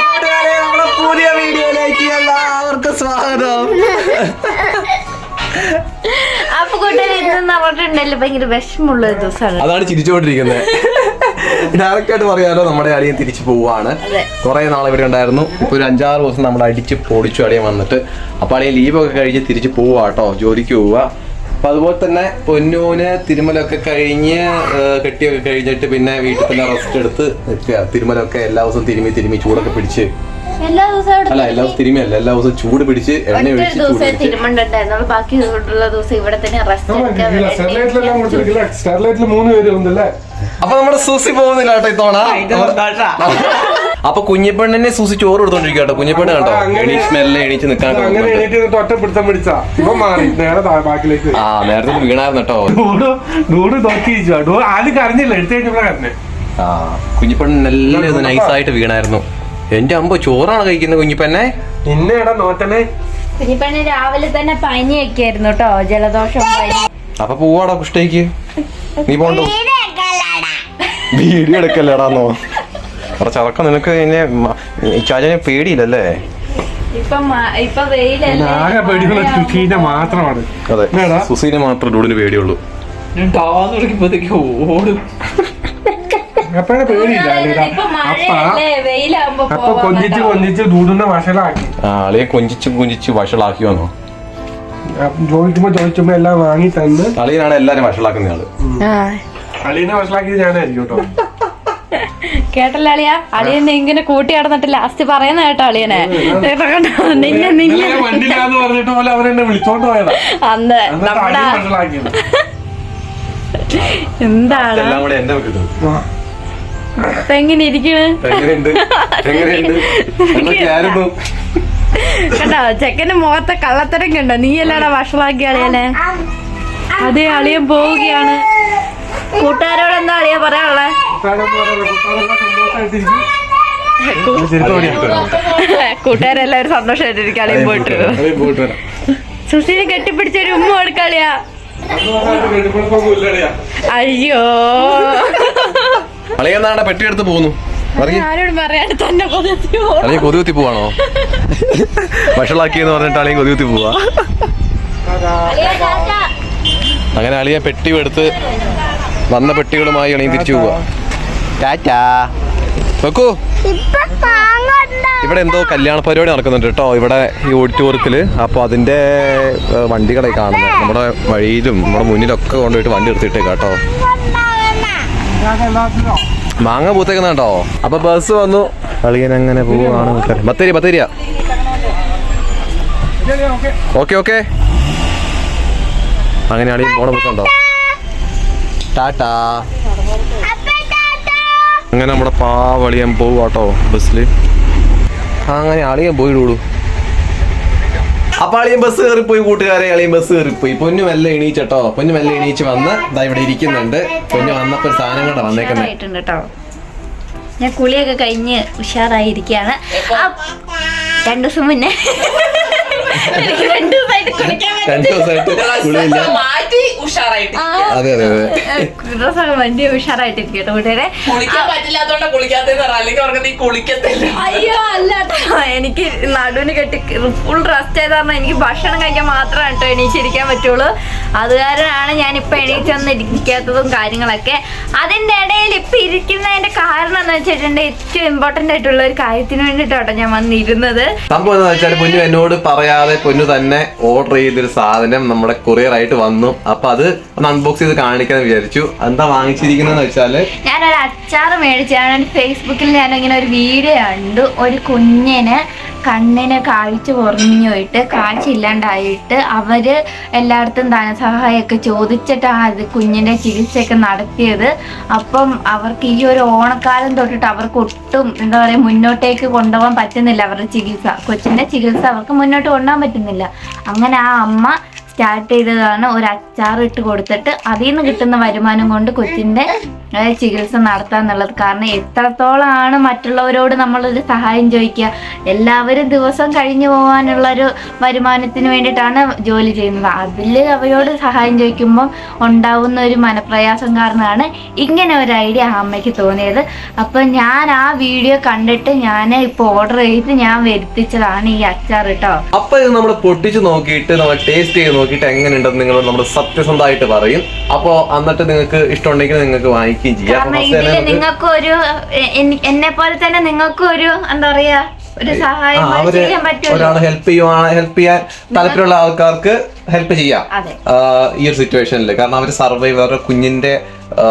കൂട്ടുകാരെ നമ്മുടെ പുതിയ വീഡിയോയിലേക്ക് എല്ലാവർക്കും സ്വാഗതം. അപ്പൊ കൂട്ടുകാരെ ഇന്ന് ഭയങ്കര വിഷമുള്ള ഒരു ദിവസമാണ്. അതാണ് ചിരിച്ചുകൊണ്ടിരിക്കുന്നത് ഡയറക്റ്റ് ആയിട്ട് പറയാലോ നമ്മുടെ അളിയൻ തിരിച്ചു പോവാണ്. കൊറേ കുറെ നാൾ ഇവിടെ ഉണ്ടായിരുന്നു ഇപ്പൊ ഒരു അഞ്ചാറ് ദിവസം നമ്മൾ അടിച്ച് പൊടിച്ചു അളിയൻ വന്നിട്ട്. അപ്പൊ അളിയൻ ലീവൊക്കെ കഴിഞ്ഞ് തിരിച്ചു പോവാട്ടോ ജോലിക്ക് പോവുക അപ്പൊ അതുപോലെ തന്നെ പൊന്നൂന് തിരുമലൊക്കെ കഴിഞ്ഞ് കെട്ടിയൊക്കെ കഴിഞ്ഞിട്ട് പിന്നെ വീട്ടിൽ തന്നെ റെസ്റ്റ് എടുത്ത് നിൽക്കുക. തിരുമലൊക്കെ എല്ലാ ദിവസവും തിരുമി തിരുമി ചൂടൊക്കെ പിടിച്ച്. എല്ലാ ദിവസവും തിരുമി അല്ല എല്ലാ ദിവസവും തിരുമിയല്ല എല്ലാ ദിവസവും ചൂട് പിടിച്ച് എണ്ണ ഒഴിച്ച് ചൂട് ദിവസം പിടിച്ച്. തിരുമണ്ടുണ്ടായിരുന്നു ബാക്കി ഉള്ള ദിവസം ഇവിടെ തന്നെ റെസ്റ്റ് എടുക്കാൻ ഇല്ല, സ്റ്റെർലൈറ്റിലെല്ലാം കൊടുത്തിരിക്കില്ല സ്റ്റെർലൈറ്റിൽ മൂന്ന് പേര് ഉണ്ടല്ലേ? അപ്പൊ നമ്മുടെ സൂസി പോകുന്നില്ല കേട്ടോ ഇത്തവണ. അപ്പൊ കുഞ്ഞിപ്പെണ്ണിനെ സൂസി ചോറ് കൊടുത്തോണ്ടിരിക്കുക കേട്ടോ. കുഞ്ഞിപ്പെണ്ണ് കണ്ടോ? എണീച്ച് മെല്ലെ എണീച്ച് അങ്ങനെ നോക്കുന്നുണ്ട്. എണീറ്റ് നിന്നിട്ട് ഒറ്റ പിടുത്തം പിടിച്ചാ. ഇവൻ മാറി നേരെ താഴെ ബാക്കിലേക്ക്. ആ നേരത്തെ വീണായിരുന്നു കേട്ടോ. ഡൂഡ് ഡൂഡ് നോക്കി ഡൂഡ് ആദ്യം കരഞ്ഞില്ല എടുത്തു കഴിഞ്ഞപ്പോഴാ കരഞ്ഞേ. ആ ഇത് നൈസായിട്ട് വീണായിരുന്നു. എന്റെ അമ്പ ചോറാണ് കഴിക്കുന്നത് കുഞ്ഞിപ്പെണ്ണെ? നിന്നെടാ നോറ്റനെ. കുഞ്ഞിപ്പണ്ണി രാവിലെ തന്നെ പനിയൊക്കെ ആയിരുന്നു കേട്ടോ. ജലദോഷം പനി. അപ്പൊ പോവാടാ കുഷ്ടേക്ക് നീ പോണ്ടോ? വീഡിയോ എടുക്കല്ലേടാന്നോ. കുറച്ച് അതൊക്കെ നിനക്ക് ചാചനെ പേടിയില്ലല്ലേ? ഇപ്പൊ മ- ഇപ്പൊ വെയിലല്ലേ. ആകെ പേടിയുള്ള സുഷീനെ മാത്രമാണ്. അതെ എന്നാടാ? സുസീനെ മാത്രം ഡൂഡിന് പേടിയുള്ളൂ. ഞാൻ ടാന്ന് വിളിക്കുമ്പോഴത്തേക്ക് ഓടും. അപ്പഴേ പേടിയില്ല അല്ലേടാ. ഇപ്പൊ അപ്പ കൊഞ്ചിച്ച് കൊഞ്ചിച്ച് വഷളാക്കി. ആ ആളിയെ കൊഞ്ചിച്ച് കൊഞ്ചിച്ച് വഷളാക്കി വന്നോ? ചോദിക്കുമ്പോ ചോദിക്കുമ്പോ എല്ലാം വാങ്ങി തന്ന്. അളിയനാണ് എല്ലാരും വഷളാക്കുന്ന ആൾ ആ. അളീനെ വഷളാക്കിയത് ഞാനായിരിക്കും കേട്ടോ. കേട്ടല്ലോ അളിയ അളിയനെ ഇങ്ങനെ കൂട്ടി നടന്നിട്ട് ലാസ്റ്റ് പറയുന്ന കേട്ടോ അളിയനെ? നിന്നെ നിന്നെ. ഇന്നലെ വണ്ടിയില്ലാന്ന് പറഞ്ഞിട്ട് പോലെ അവരെന്നെ വിളിച്ചോണ്ട് പോയതാ. അന്ന് നമ്മുടെ. എന്താണ്? എങ്ങനെ ഇരിക്കണ്? കേട്ടോ ചെക്കന്റെ മുഖത്തെ കള്ളത്തരം കണ്ടോ? നീ അല്ലാടാ വഷളാക്കി അളിയനെ. അതേ അളിയൻ പോവുകയാണ്. കൂട്ടുകാരോട് എന്താ അളിയ പറയാനുള്ളേ? കൂട്ടുകാരെല്ലാവരും സന്തോഷമായിട്ടിരിക്കും അളിയൻ പോയിട്ട് വരാം. കെട്ടിപ്പിടിച്ചൊരു ഉമ്മ കൊടുക്കളിയാ. അയ്യോ. അളിയെന്നാണ് പെട്ടിയെടുത്ത് പോകുന്നു? അല്ലെങ്കിൽ കൊതികുത്തി പോവാണോ? വഷളാക്കിയെന്ന് പറഞ്ഞിട്ട് അല്ലെങ്കിൽ കൊതികുത്തി പോവാ. അങ്ങനെ അളിയ പെട്ടി എടുത്ത് വന്ന പെട്ടികളുമായി അളിയും തിരിച്ചു പോവാ. ടാറ്റാ. വെക്കൂ ഇവിടെ എന്തോ കല്യാണ പരിപാടി നടക്കുന്നുണ്ട് കേട്ടോ. ഇവിടെ ഈ ഓഡിറ്റോറിയത്തിൽ. അപ്പോൾ അതിന്റെ വണ്ടികളെ കാണുന്നത് നമ്മുടെ വഴിയിലും നമ്മുടെ മുന്നിലൊക്കെ കൊണ്ടുപോയിട്ട് വണ്ടി എടുത്തിട്ടേ കേട്ടോ. മാങ്ങ പൂത്തേക്കുന്ന കേട്ടോ. അപ്പൊ ബസ് വന്നു. അളിയൻ അങ്ങനെ പോവാണ് ബത്തേരി ബത്തേരിയ ഓക്കേ. ഓക്കെ. അങ്ങനെ അളിയൻ പോണ ബുക്കുണ്ടോ ടാറ്റാ. അങ്ങനെ നമ്മുടെ പാവളിയൻ കേട്ടോ ബസ്സിൽ അങ്ങനെ അളിയൻ പോയിടൂടൂ അപ്പൊ അളിയും ബസ് കയറിപ്പോയി കൂട്ടുകാരെ അളിയും ബസ് കയറിപ്പോയി. പൊന്നു മെല്ലെ എണീച്ചട്ടോ. പൊന്നു മെല്ലെ എണീച്ച് വന്ന് ദാ ഇവിടെ ഇരിക്കുന്നുണ്ട്. പൊന്നു വന്നപ്പോ ഒരു സാധനം കൂടെ വന്നേക്കുന്നത് ഞാൻ കുളിയൊക്കെ കഴിഞ്ഞ് ഉഷാറായിരിക്കാണ് രണ്ടു ദിവസം മുന്നേ. രണ്ടു ദിവസമായിട്ട് കുളിക്കാൻ രണ്ടു ദിവസമായിട്ട് കുളിയില്ല. മാറ്റി ഉഷാറായിട്ട് അതെ അതെ അതെ. ഡ്രസ്സൊക്കെ വണ്ടി ഉഷാറായിട്ടിരിക്കും കേട്ടോ കൂട്ടുകാരെ കുളിക്കാൻ പറ്റില്ലാത്തോണ്ടാ കുളിക്കാത്തെന്ന് പറ. അല്ലെങ്കിൽ അവർക്ക് നീ കുളിക്കത്തില്ല. അയ്യോ അല്ല. എനിക്ക് നടുവിന് കെട്ടി ഫുൾ റെസ്റ്റ് ചെയ്ത് പറഞ്ഞാൽ എനിക്ക് ഭക്ഷണം കഴിക്കാൻ മാത്രമാണ് കേട്ടോ എണീച്ചിരിക്കാൻ പറ്റുള്ളൂ. അത് കാരണമാണ് ഞാൻ ഇപ്പൊ എണീച്ചൊന്നും ഇരിക്കാത്തതും കാര്യങ്ങളൊക്കെ. അതിന്റെ ഇടയിൽ ഇപ്പൊ ഇരിക്കുന്നതിന്റെ കാരണം എന്ന് വെച്ചിട്ടുണ്ടെങ്കിൽ ഏറ്റവും ഇമ്പോർട്ടന്റ് ആയിട്ടുള്ള ഒരു കാര്യത്തിന് വേണ്ടിട്ടാട്ടോ ഞാൻ വന്നിരുന്നത്. സംഭവം എന്താ വെച്ചാൽ പൊന്നു എന്നോട് പറയാതെ പൊന്നു തന്നെ ഓർഡർ ചെയ്തൊരു സാധനം നമ്മുടെ കൊറിയർ ആയിട്ട് വന്നു. അപ്പൊ അത് ഒന്ന് അൺബോക്സ് ചെയ്ത് കാണിക്കാന്ന് വിചാരിച്ചു. എന്താ വാങ്ങിച്ചിരിക്കുന്നതെന്ന് വെച്ചാൽ ഞാനൊരു അച്ചാർ മേടിച്ചാണ് ഫേസ്ബുക്കിൽ ഞാൻ ഇങ്ങനെ ഒരു വീഡിയോ കണ്ടു. ഒരു കുഞ്ഞിന് കണ്ണിന് കാഴ്ച കുറഞ്ഞു പോയിട്ട് കാഴ്ച ഇല്ലാണ്ടായിട്ട് അവർ എല്ലായിടത്തും ധനസഹായമൊക്കെ ചോദിച്ചിട്ടാണ് അത് കുഞ്ഞിന്റെ ചികിത്സയൊക്കെ നടത്തിയത്. അപ്പം അവർക്ക് ഈ ഒരു ഓണക്കാലം തൊട്ടിട്ട് അവർക്ക് ഒട്ടും എന്താ പറയുക മുന്നോട്ടേക്ക് കൊണ്ടുപോകാൻ പറ്റുന്നില്ല അവരുടെ ചികിത്സ. കൊച്ചിന്റെ ചികിത്സ അവർക്ക് മുന്നോട്ട് കൊണ്ടുപോകാൻ പറ്റുന്നില്ല. അങ്ങനെ ആ അമ്മ സ്റ്റാർട്ട് ചെയ്തതാണ് ഒരു അച്ചാർ ഇട്ട് കൊടുത്തിട്ട് അതിൽ നിന്ന് കിട്ടുന്ന വരുമാനം കൊണ്ട് കൊച്ചിന്റെ ചികിത്സ ചികിത്സ നടത്താന്നുള്ളത് കാരണം എത്രത്തോളമാണ് മറ്റുള്ളവരോട് നമ്മളൊരു സഹായം ചോദിക്കുക? എല്ലാവരും ദിവസം കഴിഞ്ഞു പോകാനുള്ള ഒരു വരുമാനത്തിന് വേണ്ടിയിട്ടാണ് ജോലി ചെയ്യുന്നത്. അതിൽ അവരോട് സഹായം ചോദിക്കുമ്പോൾ ഉണ്ടാവുന്ന ഒരു മനപ്രയാസം കാരണമാണ് ഇങ്ങനെ ഒരു ഐഡിയ അമ്മയ്ക്ക് തോന്നിയത്. അപ്പം ഞാൻ ആ വീഡിയോ കണ്ടിട്ട് ഞാൻ ഇപ്പോൾ ഓർഡർ ചെയ്ത് ഞാൻ വരുത്തിച്ചതാണ് ഈ അച്ചാർ കേട്ടോ അപ്പൊ ഇത് നമ്മൾ പൊട്ടിച്ച് നോക്കിയിട്ട് നമ്മൾ ടേസ്റ്റ് ചെയ്ത് നോക്കിയിട്ട് എങ്ങനെയുണ്ടെന്ന് നിങ്ങൾ നമ്മൾ സത്യസന്ധമായിട്ട് പറയും. അപ്പോ എന്നിട്ട് നിങ്ങൾക്ക് ഇഷ്ടമുണ്ടെങ്കിൽ നിങ്ങൾക്ക് വാങ്ങിക്കുകയും ചെയ്യാം. നിങ്ങൾക്ക് കാരണം ഒരു എന്നെ പോലെ തന്നെ നിങ്ങൾക്ക് ഒരു എന്താ പറയാ ഒരു സഹായം അവർ ചെയ്യാൻ പറ്റുമല്ലോ. ഒരാളെ ഹെൽപ്പ് ചെയ്യുവാണ് ഹെൽപ്പ് ചെയ്യാൻ താല്പര്യമുള്ള ആൾക്കാർക്ക് ഹെൽപ്പ് ചെയ്യാം. അതെ. ആ, ഈ ഒരു സിറ്റുവേഷനിൽ കാരണം അവർ സർവൈവ് അവരുടെ കുഞ്ഞിന്റെ ആ,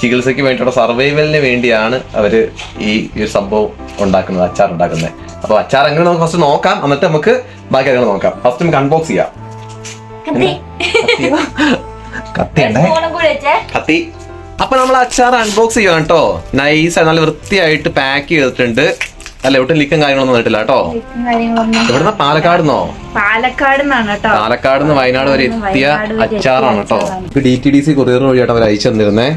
ചികിത്സയ്ക്ക് വേണ്ടിയുള്ള സർവൈവലിന് വേണ്ടിയാണ് അവർ ഈ ഈ ഒരു സംഭവം ഉണ്ടാക്കുന്നത് അച്ചാർ ഉണ്ടാക്കുന്നത്. അപ്പൊ അച്ചാർ എങ്ങനെ നമുക്ക് ഫസ്റ്റ് നോക്കാം. എന്നിട്ട് നമുക്ക് ബാക്കി കാര്യങ്ങൾ നോക്കാം. ഫസ്റ്റ് നമുക്ക് അൺബോക്സ് ചെയ്യാം. കത്തി. കത്തി ഉണ്ടേ ഫോണും കൂടി വെച്ചേ കത്തി. അപ്പൊ നമ്മൾ അച്ചാർ അൺബോക്സ് ചെയ്യാം കേട്ടോ. നൈസ് നല്ല വൃത്തിയായിട്ട് പാക്ക് ചെയ്തിട്ടുണ്ട്. അല്ല ഒട്ടും ലിക്കും കാര്യങ്ങളൊന്നും വന്നിട്ടില്ല കേട്ടോ. ഇവിടുന്ന് പാലക്കാട് നിന്നോ പാലക്കാട് പാലക്കാട് നിന്ന് വയനാട് വരെ എത്തിയ അച്ചാറാണ് കേട്ടോ. D T D C courier വഴിയായിട്ട് അവർ അയച്ചു തന്നിരുന്നേ.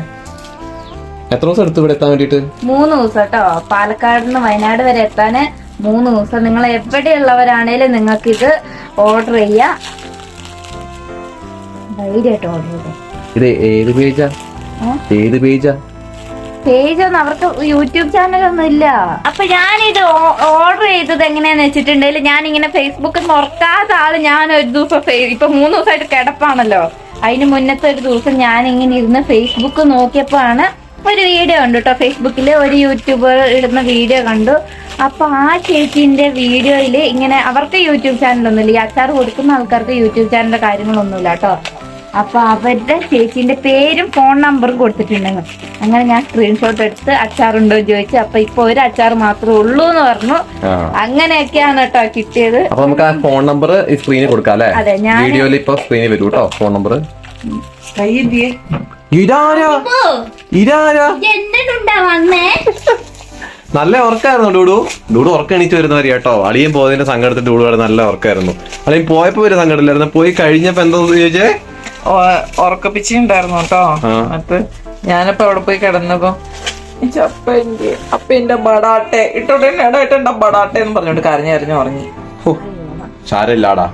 എത്ര ദിവസം എടുത്തു ഇവിടെ എത്താൻ വേണ്ടിട്ട് മൂന്ന് ദിവസം കേട്ടോ. പാലക്കാട് നിന്ന് വയനാട് വരെ എത്താന് മൂന്ന് ദിവസം. നിങ്ങൾ എവിടെയുള്ളവരാണേലും നിങ്ങൾക്ക് ഇത് ഓർഡർ ചെയ്യാം. ധൈര്യമായിട്ട് ഓർഡർ ചെയ്തേ. ഇത് ഏത് പേജാ? ഏത് പേജാ? പേജ് ഒന്നും അവർക്ക് യൂട്യൂബ് ചാനലൊന്നും ഇല്ല. അപ്പൊ ഞാനിത് ഓർഡർ ചെയ്തത് എങ്ങനെയാന്ന് വെച്ചിട്ടുണ്ടെങ്കിൽ ഞാൻ ഇങ്ങനെ ഫേസ്ബുക്ക് തുറക്കാത്ത ആൾ ഞാൻ ഒരു ദിവസം ഇപ്പൊ മൂന്ന് ദിവസമായിട്ട് കിടപ്പാണല്ലോ. അതിന് മുന്നത്തെ ഒരു ദിവസം ഞാൻ ഇങ്ങനെ ഇരുന്ന് ഫേസ്ബുക്ക് നോക്കിയപ്പോ ആണ് ഒരു വീഡിയോ ഉണ്ട് കേട്ടോ ഫേസ്ബുക്കിൽ ഒരു യൂട്യൂബർ ഇടുന്ന വീഡിയോ കണ്ടു. അപ്പൊ ആ ചേച്ചിന്റെ വീഡിയോയിൽ ഇങ്ങനെ അവർക്ക് യൂട്യൂബ് ചാനലൊന്നുമില്ല ഈ അച്ചാർ കൊടുക്കുന്ന ആൾക്കാർക്ക് യൂട്യൂബ് ചാനലിന്റെ കാര്യങ്ങളൊന്നുമില്ല കേട്ടോ അപ്പൊ അവരുടെ ചേച്ചിന്റെ പേരും ഫോൺ നമ്പറും കൊടുത്തിട്ടുണ്ടെങ്കിൽ അങ്ങനെ ഞാൻ സ്ക്രീൻഷോട്ട് എടുത്ത് അച്ചാറുണ്ടോ എന്ന് ചോദിച്ചു. അപ്പൊ ഇപ്പൊ ഒരു അച്ചാർ മാത്രമേ ഉള്ളൂ എന്ന് പറഞ്ഞു. അങ്ങനെയൊക്കെയാണ് കേട്ടോ കിട്ടിയത്. അപ്പൊ നമുക്ക് ആ ഫോൺ നമ്പർ ഈ സ്ക്രീനിൽ കൊടുക്കാം അല്ലെ? അതെ, ഞാൻ- വീഡിയോയിൽ ഇപ്പൊ സ്ക്രീനിൽ വരും കേട്ടോ ഫോൺ നമ്പർ നല്ല ഉറക്കായിരുന്നു ഡൂഡു. ഡൂഡു ഉറക്കം എണീറ്റ് വരുന്നവര് കേട്ടോ. അളിയും പോയതിന്റെ സങ്കടത്തിൽ ഡൂഡു നല്ല ഉറക്കായിരുന്നു. അളിയും പോയപ്പോ ഒരു സങ്കടമില്ലായിരുന്നു. പോയി കഴിഞ്ഞപ്പോ എന്താ ചോദിച്ചേ? ഉറക്കപ്പിച്ചി ഉണ്ടായിരുന്നു കേട്ടോ. എന്നിട്ട് ഞാനിപ്പോ അവിടെ പോയി കിടന്നപ്പോ "ഇച്ചി അപ്പ എന്റെ അപ്പ എന്റെ ബടാട്ടെ ഇട്ടോട്ടെ എന്റെ ബടാട്ടെ എന്ന് പറഞ്ഞോണ്ട് കരഞ്ഞു കരഞ്ഞു ഉറങ്ങി. സാരമില്ലാടാ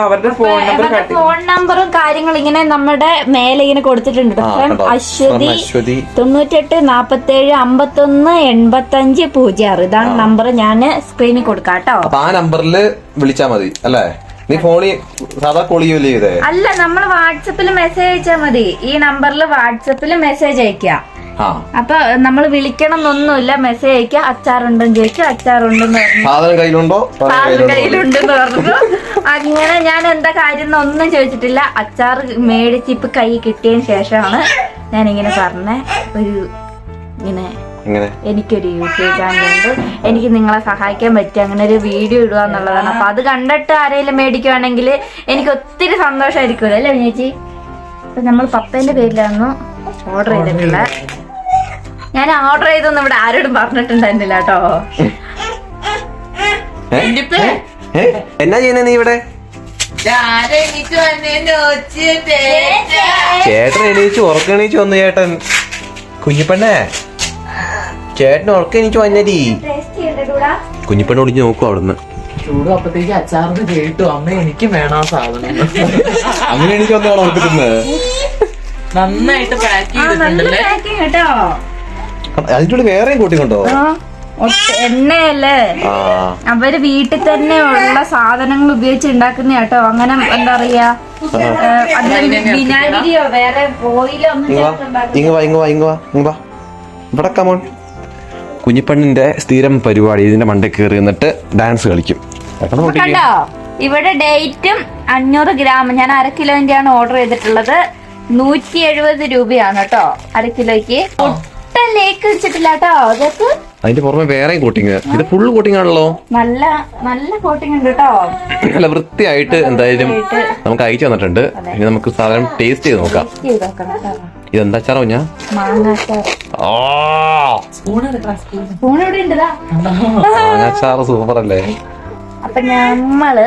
അവരുടെ ഫോൺ നമ്പർ ഫോൺ നമ്പറും കാര്യങ്ങളും ഇങ്ങനെ നമ്മുടെ മേലെ ഇങ്ങനെ കൊടുത്തിട്ടുണ്ട്. അശ്വതി ഫ്രം കണ്ടോ? അശ്വതി ഫ്രം അശ്വതി. തൊണ്ണൂറ്റെട്ട് നാപ്പത്തേഴ് അമ്പത്തൊന്ന് എൺപത്തഞ്ച് പൂജ്യം ആറ്. ഇതാണ് നമ്പർ ഞാൻ സ്ക്രീനിൽ കൊടുക്കാം കേട്ടോ ആ നമ്പറിൽ വിളിച്ചാ മതി അല്ലേ? നീ ഫോണിൽ സാധാ കോൾ ചെയ്യൂലേ അല്ല നമ്മൾ വാട്സപ്പിൽ മെസ്സേജ് അയച്ചാൽ മതി. ഈ നമ്പറിൽ വാട്സപ്പിൽ മെസ്സേജ് അയക്കാം. അപ്പൊ നമ്മൾ വിളിക്കണം എന്നൊന്നുമില്ല മെസ്സേജ് അയക്കുക അച്ചാറുണ്ടെന്ന് ചോദിച്ചു അച്ചാറുണ്ടെന്ന് പറഞ്ഞു. സാധനം കയ്യിലുണ്ടോ? സാധനം കയ്യിലുണ്ടെന്ന് പറഞ്ഞു. അങ്ങനെ ഞാൻ എന്താ കാര്യം ഒന്നും ചോദിച്ചിട്ടില്ല. അച്ചാർ മേടിച്ച് ഇപ്പൊ കൈ കിട്ടിയതിന് ശേഷമാണ് ഞാൻ ഇങ്ങനെ പറഞ്ഞ ഒരു ഇങ്ങനെ എനിക്കൊരു യൂട്യൂബ് ചാനൽ ഉണ്ട്. എനിക്ക് നിങ്ങളെ സഹായിക്കാൻ പറ്റും അങ്ങനെ ഒരു വീഡിയോ ഇടുക എന്നുള്ളതാണ്. അപ്പൊ അത് കണ്ടിട്ട് ആരെങ്കിലും മേടിക്കുവാണെങ്കിൽ എനിക്ക് ഒത്തിരി സന്തോഷമായിരിക്കും അല്ലേ ചേച്ചി അപ്പൊ നമ്മൾ പപ്പേന്റെ പേരിലാണ് ഓർഡർ ചെയ്തിട്ടുള്ളത് ഞാൻ ഓർഡർ ചെയ്തൊന്നും ഇവിടെ ആരോടും പറഞ്ഞിട്ടുണ്ടായിരുന്നില്ല കേട്ടോ? എന്നാ ചെയ്യുന്നേ നീ ഇവിടെ? ചേട്ടൻ എണീച്ചു ഉറക്കം എണീച്ചു വന്നു ചേട്ടൻ. കുഞ്ഞിപ്പെണ്ണേ. ചേട്ടൻ ഉറക്കം എനിക്ക് വന്നടി. കുഞ്ഞിപ്പെണ്ണ ഒളിഞ്ഞു നോക്കും അവിടുന്ന്. ചൂടും അപ്പത്തേക്ക് അച്ചാറിന് കേട്ടു. അമ്മ എനിക്ക് വേണം ആ സാധനം. അങ്ങനെ നന്നായിട്ട് പാക്ക് ചെയ്തിട്ടുണ്ടല്ലേ കേട്ടോ. അതിന്റെ കൂടെ വേറെയും കൂട്ടിക്കൊണ്ടോ എണ്ണയല്ലേ? ആ. അവർ വീട്ടിൽ തന്നെ ഉള്ള സാധനങ്ങൾ ഉപയോഗിച്ച് ഉണ്ടാക്കുന്ന കേട്ടോ. അങ്ങനെ എന്താ പറയാ വിനാഗിരിയോ വേറെ ഓയിലോ ഒന്നും ഇങ്ങ് വാ ചേർത്തുണ്ടാക്കുന്ന ഇങ്ങ് വാ ഇങ്ങ് വാ ഇങ്ങ് വാ ഇങ്ങ് വാ. ഇവിടെ കമോൺ കുഞ്ഞിപ്പെണ്ണിന്റെ സ്ഥിരം പരിപാടി ഇതിന്റെ മണ്ടേ കയറി എന്നിട്ട് ഡാൻസ് കളിക്കും. കണ്ടോ? ഇവിടെ ഡേറ്റും അഞ്ഞൂറ് ഗ്രാം. ഞാൻ അര കിലോന്റെ ആണ് ഓർഡർ ചെയ്തിട്ടുള്ളത്. നൂറ്റി എഴുപത് രൂപയാണ് കേട്ടോ അര കിലോയ്ക്ക്. ഒട്ടും ലേക്ക് വെച്ചിട്ടില്ല കേട്ടോ അതൊക്കെ. അതിന്റെ പുറമെ വേറെ കോട്ടിങ് ഇത് ഫുൾ കോട്ടിങ് ആണല്ലോ? നല്ല നല്ല കോട്ടിങ് ഉണ്ട് കേട്ടോ. നല്ല വൃത്തിയായിട്ട് എന്തായാലും നമുക്ക് അയച്ചു തന്നിട്ടുണ്ട്. ഇനി നമുക്ക് സാധനം ടേസ്റ്റ് ചെയ്ത് നോക്കാം. ഇതെന്താ ചാറോ ഞാൻ മാങ്ങാച്ചാറ് സൂപ്പർ അല്ലേ അപ്പൊ ഞമ്മൾ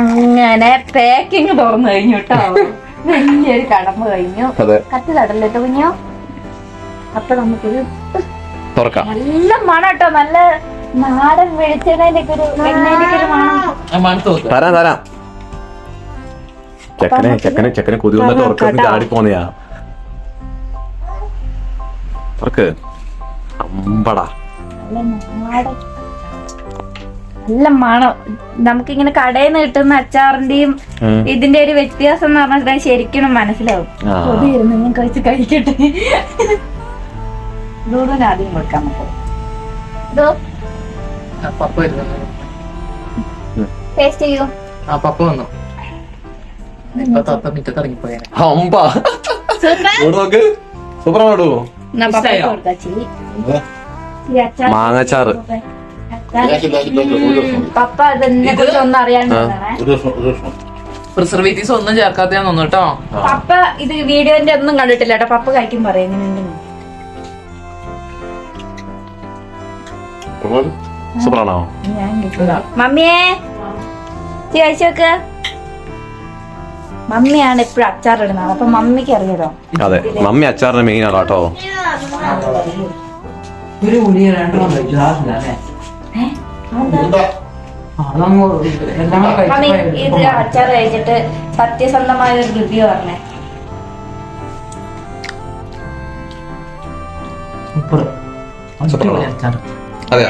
അങ്ങനെ പാക്കിങ് തുറന്നു കഴിഞ്ഞു കേട്ടോ വലിയൊരു കടമ്പ് കഴിഞ്ഞു. കത്തി തടല്ലേ കുഞ്ഞോ? അപ്പൊ നമുക്കൊരു തുറക്കാം. നല്ല മണം കേട്ടോ നല്ല നാടൻ വെളിച്ചെണ്ണേന്റെ ഒക്കെ ഒരു എണ്ണേന്റെ ഒരു മണം മണത്ത് നോക്ക് തരാം തരാം. ചെക്കനെ ചെക്കനെ ചെക്കനെ കൊതി വന്നിട്ട് ഉറക്കം ചാടി പോന്നെയാ തുറക്ക് അമ്പടാ. നല്ല മണം നല്ല മണം. നമുക്കിങ്ങനെ കടയിൽ നിന്ന് കിട്ടുന്ന അച്ചാറിന്റെയും ഇതിന്റെ ഒരു വ്യത്യാസം എന്ന് പറഞ്ഞാൽ ശരിക്കും മനസ്സിലാവും. കൊതിയിരുന്നു കഴിച്ച് കഴിക്കട്ടെ. ആദ്യം കൊടുക്കാൻ നമുക്ക്. ഇതോ. ടേസ്റ്റ് ചെയ്യൂ. ആ പപ്പ വന്നു. ഇപ്പൊ തത്ത സൂപ്പറാണോ മാങ്ങച്ചാറ് പപ്പ ഇതിനെ കുറിച്ച് ഒന്നും അറിയാൻ പ്രിസർവേറ്റീവ്സ് ഒന്നും ചേർക്കാത്ത തോന്നുന്നു കേട്ടോ പപ്പ ഇത് വീഡിയോന്റെ ഒന്നും കണ്ടിട്ടില്ല കേട്ടോ പപ്പ കഴിക്കും പറയുന്നുണ്ടെന്ന് സൂപ്പറാണോ ഞാൻ ചേച്ചി മമ്മിയെ ഇച്ചിരി നോക്ക് മമ്മിയാണ് എപ്പോഴും അച്ചാർ ഇടുന്നത് അപ്പൊ മമ്മിക്ക് അറിയാലോ. അതെ മമ്മി അച്ചാറിന്റെ മെയിൻ ആണോ കേട്ടോ. ഒരു ഉള്ളി രണ്ടെണ്ണം കഴിച്ചു ആവശ്യമില്ല മമ്മി ഇത് അച്ചാർ കഴിച്ചിട്ട് സത്യസന്ധമായ ഒരു റിവ്യൂ പറഞ്ഞേ അതെ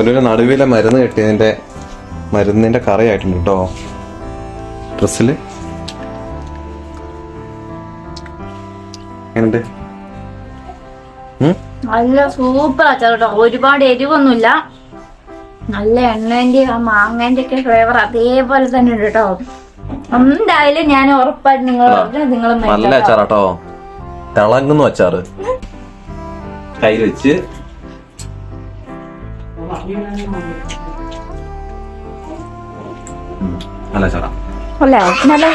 ഒരു നടുവിലെ മരുന്ന് കിട്ടിയതിന്റെ മരുന്നിന്റെ കറിയായിട്ടുണ്ട് കേട്ടോ. ഡ്രസ്സിൽ എങ്ങനെയുണ്ട്? നല്ല സൂപ്പർ അച്ചാർ ഒരുപാട് എരിവൊന്നുമില്ല. നല്ല എണ്ണേന്റെ ആ മാങ്ങേന്റെ ഒക്കെ ഫ്ലേവർ അതേപോലെ തന്നെ ഉണ്ട് കേട്ടോ. എന്തായാലും ഞാൻ ഉറപ്പായിട്ട് നിങ്ങൾ നിങ്ങൾ നല്ല അച്ചാറാട്ടോ. തിളങ്ങുന്നു അച്ചാറ്. കൈ വെച്ച്. നല്ല അച്ചാറാ. അല്ല? നല്ല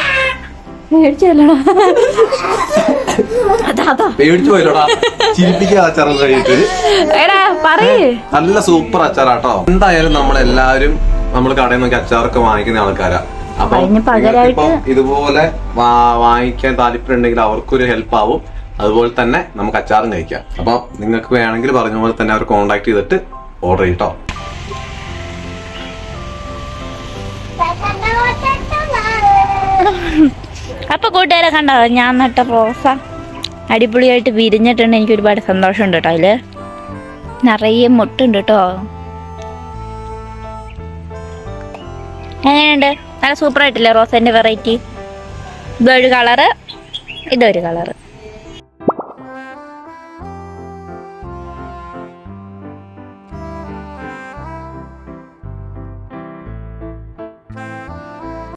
മേടിച്ചല്ലോ അതാ അതാ. പേടിച്ചു പോയില്ലോടാ. ചിരിപ്പിക്കുക അച്ചാറ് കഴിയിട്ട് എടാ പറയേ. നല്ല സൂപ്പർ അച്ചാറാട്ടോ. എന്തായാലും നമ്മളെല്ലാവരും നമ്മൾ കടയിൽ നോക്കി അച്ചാറൊക്കെ വാങ്ങിക്കുന്ന ആൾക്കാരാ. അപ്പൊ അതിന് ഇതുപോലെ വാ- വാങ്ങിക്കാൻ താല്പര്യം ഉണ്ടെങ്കിൽ അവർക്കൊരു ഹെൽപ്പ് ആവും അതുപോലെ തന്നെ നമുക്ക് അച്ചാറും കഴിക്കാം. അപ്പൊ നിങ്ങൾക്ക് വേണമെങ്കിൽ പറഞ്ഞ പോലെ തന്നെ അവർ കോണ്ടാക്ട് ചെയ്തിട്ട് ഓർഡർ ചെയ്യട്ടോ അപ്പൊ കൂട്ടുകാരെ കണ്ടോ ഞാൻ നട്ട റോസ. അടിപൊളിയായിട്ട് വിരിഞ്ഞിട്ടുണ്ട്. എനിക്ക് ഒരുപാട് സന്തോഷമുണ്ട് കേട്ടോ അതിൽ. നിറയെ മുട്ടുണ്ട് കേട്ടോ. എങ്ങനെയുണ്ട്? നല്ല സൂപ്പർ ആയിട്ടില്ലേ റോസന്റെ വെറൈറ്റി ഇതൊരു കളറ് ഇതൊരു കളറ്